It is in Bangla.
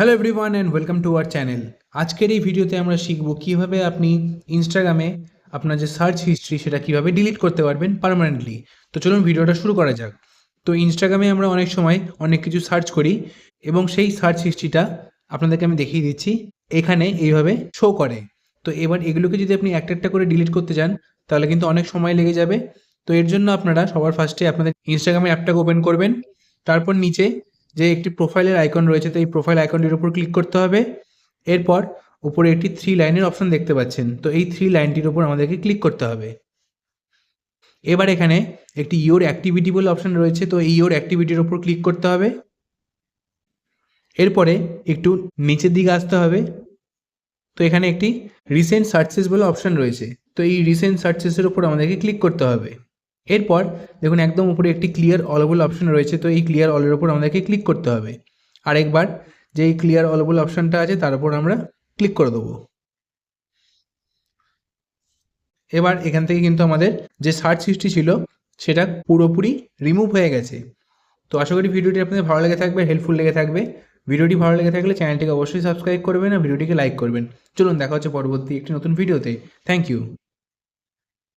Hello everyone and welcome to our channel আজকের এই ভিডিওতে আমরা শিখব কীভাবে আপনি ইনস্টাগ্রামে আপনার যে সার্চ হিস্ট্রি সেটা কীভাবে ডিলিট করতে পারবেন পার্মানেন্টলি তো চলুন ভিডিওটা শুরু করা যাক। তো ইনস্টাগ্রামে আমরা অনেক সময় অনেক কিছু সার্চ করি এবং সেই সার্চ হিস্ট্রিটা আপনাদেরকে আমি দেখিয়ে দিচ্ছি। এখানে এইভাবে শো করে। তো এবার এগুলোকে যদি আপনি একটা একটা করে ডিলিট করতে চান, তাহলে কিন্তু অনেক সময় লেগে যাবে। তো এর জন্য আপনারা সবার ফার্স্টে আপনাদের ইনস্টাগ্রামে অ্যাপটাকে ওপেন করবেন। তারপর নিচে যে একটি প্রোফাইলের আইকন রয়েছে, তো এই প্রোফাইল আইকনটির উপর ক্লিক করতে হবে। এরপর উপরে একটি থ্রি লাইনের অপশন দেখতে পাচ্ছেন। তো এই থ্রি লাইনটির উপর আমাদেরকে ক্লিক করতে হবে। এবার এখানে একটি ইওর অ্যাক্টিভিটি বলে অপশন রয়েছে, তো এই ইওর অ্যাক্টিভিটির উপর ক্লিক করতে হবে। এরপরে একটু নিচের দিকে আসতে হবে। তো এখানে একটি রিসেন্ট সার্চেস বলে অপশন রয়েছে। তো এই রিসেন্ট সার্চেসের উপর আমাদেরকে ক্লিক করতে হবে। এরপর দেখুন একদম উপরে একটি ক্লিয়ার অলবল অপশন রয়েছে, তো এই ক্লিয়ার অলের উপর আমাদেরকে ক্লিক করতে হবে। আরেকবার যে এই ক্লিয়ার অলবল অপশনটা আছে, তার উপর আমরা ক্লিক করে দেবো। এবার এখান থেকে কিন্তু আমাদের যে সার্চ হিস্ট্রি ছিল, সেটা পুরোপুরি রিমুভ হয়ে গেছে। তো আশা করি ভিডিওটি আপনাদের ভালো লেগে থাকবে হেল্পফুল লেগে থাকবে। ভিডিওটি ভালো লেগে থাকলে চ্যানেলটিকে অবশ্যই সাবস্ক্রাইব করবেন আর ভিডিওটিকে লাইক করবেন। চলুন দেখা হচ্ছে পরবর্তী একটি নতুন ভিডিওতে থ্যাংক ইউ